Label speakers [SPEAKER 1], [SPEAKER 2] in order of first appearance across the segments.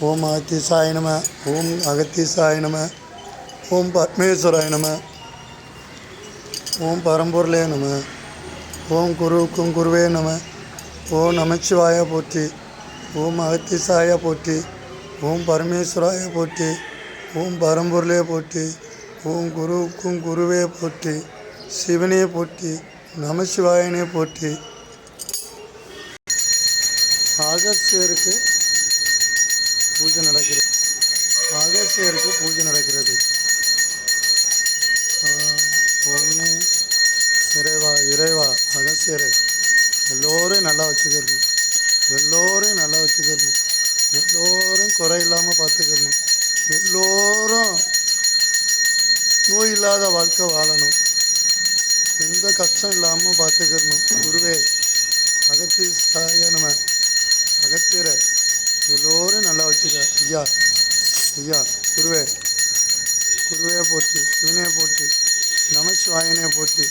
[SPEAKER 1] ஓம் அகத்தீசாய நம ஓம் அகத்தீசாய நம ஓம் பத்மேஸ்வராய நம ஓம் பரம்பொருளே நம ஓம் குருவுக்கும் குருவே நம ஓம் நமச்சிவாய போற்றி ஓம் அகத்தீசாய போற்றி ஓம் பரமேஸ்வராய போற்றி ஓம் பரம்பொருளே போற்றி ஓம் குருவுக்கும் குருவே போற்றி சிவனே போற்றி நமசிவாயனே போற்றி. அகஸ்தியருக்கு பூஜை நடக்கிறது. அகசியருக்கு பூஜை நடக்கிறது. ஒன்று இறைவா இறைவா அகசியரை எல்லோரையும் நல்லா வச்சுக்கிறணும் எல்லோரையும் நல்லா வச்சுக்கிறணும் எல்லோரும் குறை இல்லாமல் பார்த்துக்கணும் எல்லோரும் நோய் இல்லாத வாழ்க்கை வாழணும். எந்த கஷ்டம் இல்லாமல் பார்த்துக்கணும் குருவே அகத்தீசாய நம்ம அகத்தியரை எல்லோரும் நல்லா வச்சுக்க. ஐயா ஐயா குருவே. குருவே போச்சு சிவனே போச்சு நமச்சிவாயனே போச்சு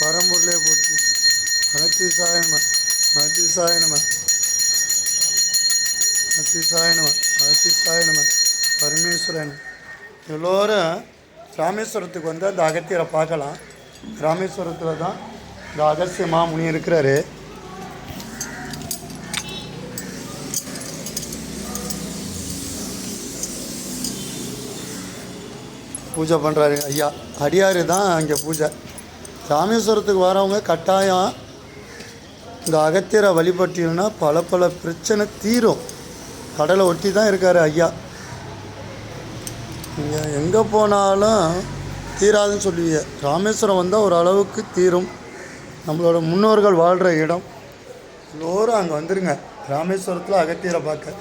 [SPEAKER 1] பரம்பொருளே போச்சு. அகத்தீசாய சாயனம அகத்தீசாய சாயனம அகத்தீசாய நம அகத்தீசாய சாயனம பரமேஸ்வரன். எல்லோரும் ராமேஸ்வரத்துக்கு வந்து அந்த அகத்தியரை பார்க்கலாம். ராமேஸ்வரத்தில் தான் இந்த அகசியமாக மாமுனி இருக்கிறாரு. பூஜை பண்ணுறாரு ஐயா. அடியார் தான் இங்கே பூஜை. ராமேஸ்வரத்துக்கு வரவங்க கட்டாயம் இந்த அகத்தியரை வழிபட்டினா பல பல பிரச்சனை தீரும். கடலை ஒட்டி தான் இருக்கார் ஐயா. நீங்கள் எங்கே போனாலும் தீராதுன்னு சொல்லுவீங்க. ராமேஸ்வரம் வந்தால் ஓரளவுக்கு தீரும். நம்மளோட முன்னோர்கள் வாழ்கிற இடம். எல்லோரும் அங்கே வந்துருங்க. ராமேஸ்வரத்தில் அகத்தியரை பார்க்க.